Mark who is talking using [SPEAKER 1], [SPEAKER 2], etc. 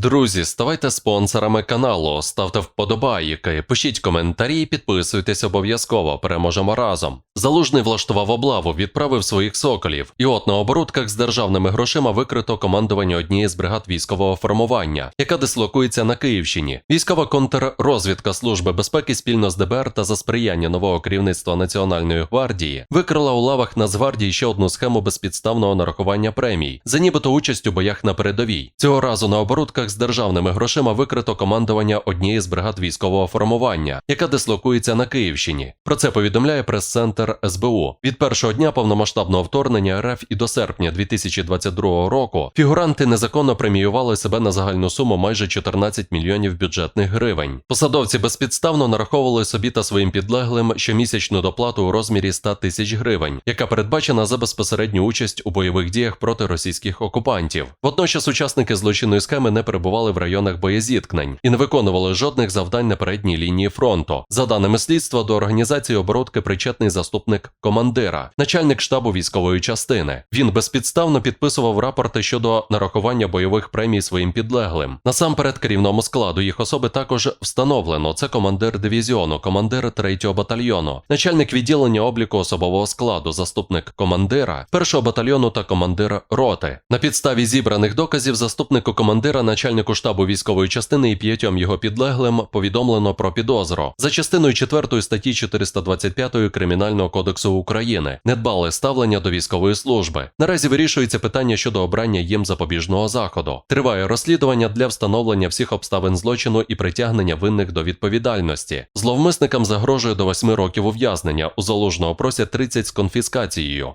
[SPEAKER 1] Друзі, ставайте спонсорами каналу, ставте вподобайки, пишіть коментарі, і підписуйтесь обов'язково. Переможемо разом. Залужний влаштував облаву, відправив своїх соколів. І от на оборудках з державними грошима викрито командування однієї з бригад військового формування, яка дислокується на Київщині. Військова контррозвідка Служби безпеки спільно з ДБР та за сприяння нового керівництва Національної гвардії викрила у лавах Нацгвардії ще одну схему безпідставного нарахування премій за нібито участь у боях на передовій. Цього разу на оборудках з державними грошима викрито командування однієї з бригад військового формування, яка дислокується на Київщині. Про це повідомляє прес-центр СБУ. Від першого дня повномасштабного вторгнення РФ і до серпня 2022 року фігуранти незаконно преміювали себе на загальну суму майже 14 мільйонів бюджетних гривень. Посадовці безпідставно нараховували собі та своїм підлеглим щомісячну доплату у розмірі 100 тисяч гривень, яка передбачена за безпосередню участь у бойових діях проти російських окупантів. Водночас учасники злочинної схеми не перебували в районах боєзіткнень і не виконували жодних завдань на передній лінії фронту. За даними слідства, до організації оборудки причетний заступник командира, начальник штабу військової частини. Він безпідставно підписував рапорти щодо нарахування бойових премій своїм підлеглим. Насамперед, керівному складу їх особи також встановлено. Це командир дивізіону, командир 3-го батальйону, начальник відділення обліку особового складу, заступник командира, 1-го батальйону та командир роти. На підставі зібраних доказів заступнику командира, начальнику штабу військової частини і п'ятьом його підлеглим повідомлено про підозру за частиною 4 статті 425 Кримінального кодексу України. Недбале ставлення до військової служби. Наразі вирішується питання щодо обрання їм запобіжного заходу. Триває розслідування для встановлення всіх обставин злочину і притягнення винних до відповідальності. Зловмисникам загрожує до 8 років ув'язнення. У залужного просять 30 з конфіскацією.